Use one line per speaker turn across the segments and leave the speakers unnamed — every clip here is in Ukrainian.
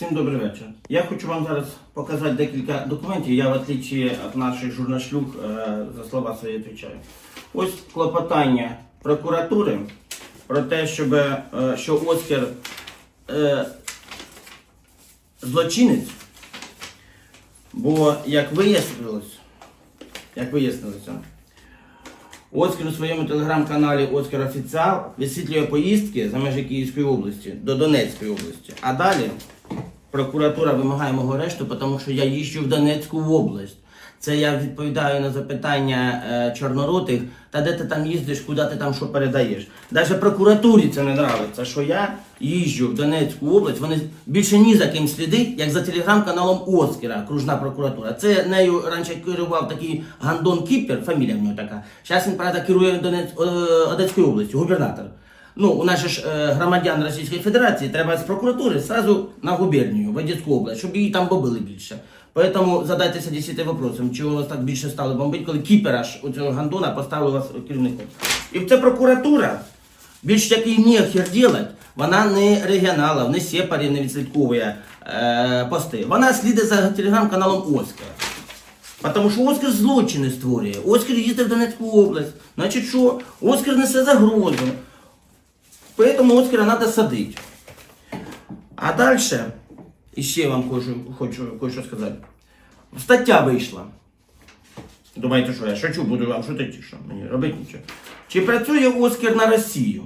Всім добрий вечір. Я хочу вам зараз показати декілька документів. Я, в отличие від наших журнашлюг, е, за слова свої відповідаю. Ось клопотання прокуратури про те, щоб, е, що Оскар е, злочинець, бо як вияснилось, як вияснилося, Оскар у своєму телеграм-каналі Оскар Офіціал висвітлює поїздки за межі Київської області до Донецької області. А далі прокуратура вимагає мого арешту, тому що я їжджу в Донецьку область. Це я відповідаю на запитання е, чорноротих, та де ти там їздиш, куди ти там що передаєш. Навіть прокуратурі це не нравиться, що я їжджу в Донецьку область. Вони більше ні за ким слідить, як за телеграм-каналом Оскара, кружна прокуратура. Це нею раніше керував такий Гандон Кіпер, фамілія в нього така. Зараз він правда керує Донець, е, Одеською областю, губернатор. Ну, у же ж е, громадян Російської Федерації треба з прокуратури сразу на губернію, в Одеську область, щоб її там бомбили більше. Поэтому задайтеся 10 вопросом, чого вас так більше стало бомбити, коли кіпера ж у цього гандона поставили вас керівником. І це прокуратура, більш такий нехер делать, вона не регіоналів, не сепарів не відслідковує е, пости. Вона слідить за телеграм-каналом Оскар. Тому що Оскар злочини створює. Оскар їздив в Донецьку область. Значить що? Оскар несе загрозу. Поэтому Оскара надо садить. А дальше, ще вам хочу, хочу кое-що сказати. Стаття вийшла. Думаєте, що я шучу, буду вам шутити, чи що мені нічого. Чи працює Оскар на Росію?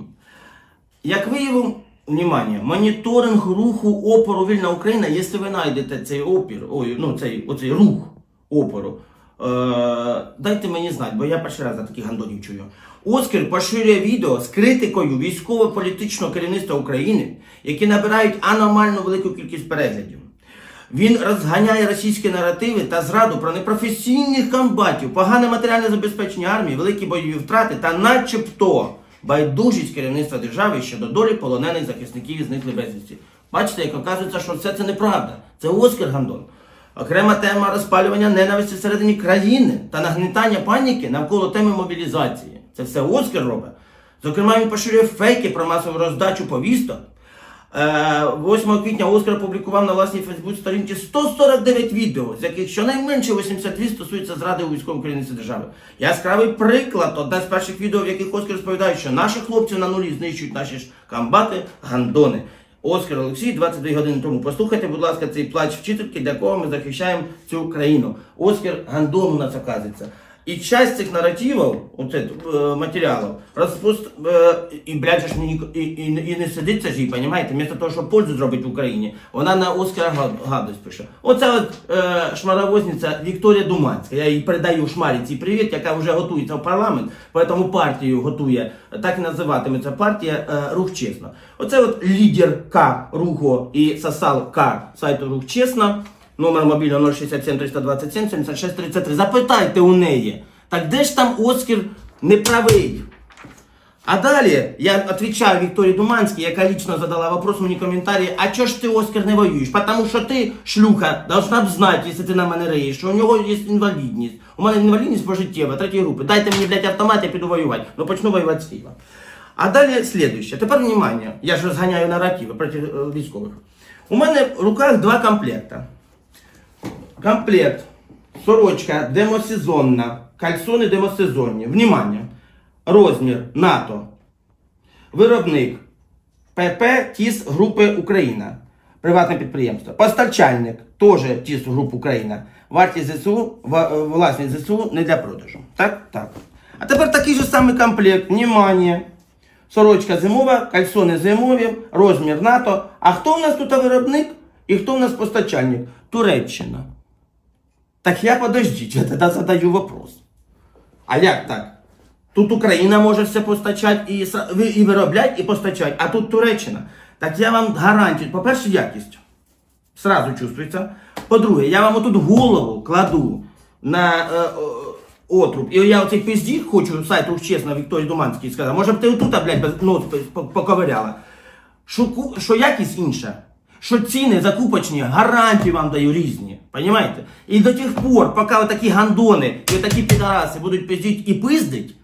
Як виявив, внимание, моніторинг руху опору Вільна Україна, якщо ви знайдете цей опір, ой, ну цей, оцей рух опору, дайте мені знати, бо я перший раз за таких гандонів чую. Оскар поширює відео з критикою військово-політичного керівництва України, які набирають аномально велику кількість переглядів. Він розганяє російські наративи та зраду про непрофесійних комбатів, погане матеріальне забезпечення армії, великі бойові втрати та начебто байдужість керівництва держави щодо долі полонених захисників і зниклих безвісті. Бачите, як оказується, що все це неправда. Це Оскар Гандон. Окрема тема розпалювання ненависті всередині країни та нагнітання паніки навколо теми мобілізації. Це все Оскар робить. Зокрема, він поширює фейки про масову роздачу повісток. Е, 8 квітня Оскар опублікував на власній Фейсбук сторінці 149 відео, з яких щонайменше 82 стосуються зради у військовому керівництві держави. Яскравий приклад, одне з перших відео, в яких Оскар розповідає, що наші хлопці на нулі знищують наші ж комбати, гандони. Оскар Олексій, 22 години тому. Послухайте, будь ласка, цей плач вчительки, для кого ми захищаємо цю країну. Оскар Гандон у нас оказується. І часть цих наративів, оце, е, матеріалів, розпуст, е, і, блядь, ж ні, і, і, і не сидить це ж їй, понімаєте? Вместо того, щоб пользу зробити в Україні, вона на Оскара гад- гадость пише. Оце от е, шмаровозниця Вікторія Думанська. Я їй передаю шмарі привіт, яка вже готується в парламент, поэтому партію готує, так і називатиметься партія е, Рух Чесно. Оце от лідер К руху і сосал К сайту Рух Чесно. Номер мобільного 067 327 76 33. Запитайте у неї. Так де ж там Оскар неправий? А далі я відповідаю Вікторії Думанській, яка лично задала вопрос мені коментарі, а чого ж ти, Оскар, не воюєш? Потому що ти, шлюха, должна б знати, якщо ти на мене реєш, що у нього є інвалідність. У мене інвалідність пожиттєва, третьої групи. Дайте мені, блядь, автомат, я піду воювати. Ну почну воювати з Києва. А далі слідуще. Тепер внимание. Я ж розганяю наративи проти е, військових. У мене в руках два комплекта. Комплект. Сорочка демосезонна. Кальсони демосезонні. Внимание. Розмір НАТО. Виробник ПП ТІС Групи Україна. Приватне підприємство. Постачальник теж ТІС Груп Україна. Вартість ЗСУ, е, власність ЗСУ не для продажу. Так? Так. А тепер такий же самий комплект. Внимание. Сорочка зимова, кальсони зимові, розмір НАТО. А хто в нас тут виробник і хто в нас постачальник? Туреччина. Так я подождіть, я тоді задаю вопрос. А як так? Тут Україна може все постачати і, і виробляти, і постачати, а тут Туреччина. Так я вам гарантію, по-перше, якість. Сразу чувствується. По-друге, я вам отут голову кладу на е, о, отруб. І я оцей пиздік хочу сайт уж чесно Вікторії Думанській сказав. Може б ти отут, блядь, без нос по- поковиряла. Що якість інша. Що ціни закупочні, гарантії вам даю різні. Понимаєте? І до тих пор, поки такі гандони і такі підараси будуть пиздіть і пиздить,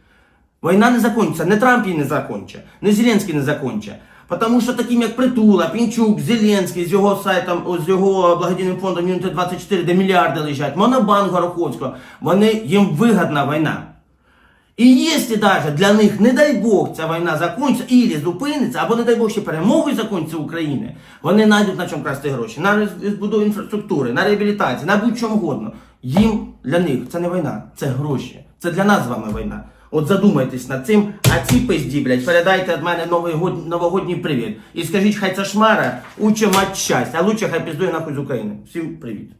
Війна не закончиться, не Трамп її не закончить, не Зеленський не закончить. Тому що таким як Притула, Пінчук, Зеленський з його сайтом, з його благодійним фондом Юніти 24, де мільярди лежать, Монобанк Гороховського, вони їм вигідна війна. І якщо навіть для них, не дай Бог, ця війна закінчиться, і зупиниться, або не дай Бог ще перемоги закінчиться України, вони знайдуть на чому красти гроші, на збудову інфраструктури, на реабілітацію, на будь-чому угодно. Їм для них це не війна, це гроші. Це для нас з вами війна. От задумайтесь над цим, а ці пизді, блядь, передайте від мене новий год, новогодній привіт. І скажіть, хай ця шмара уче мать щастя, а лучше хай піздує нахуй з України. Всім привіт.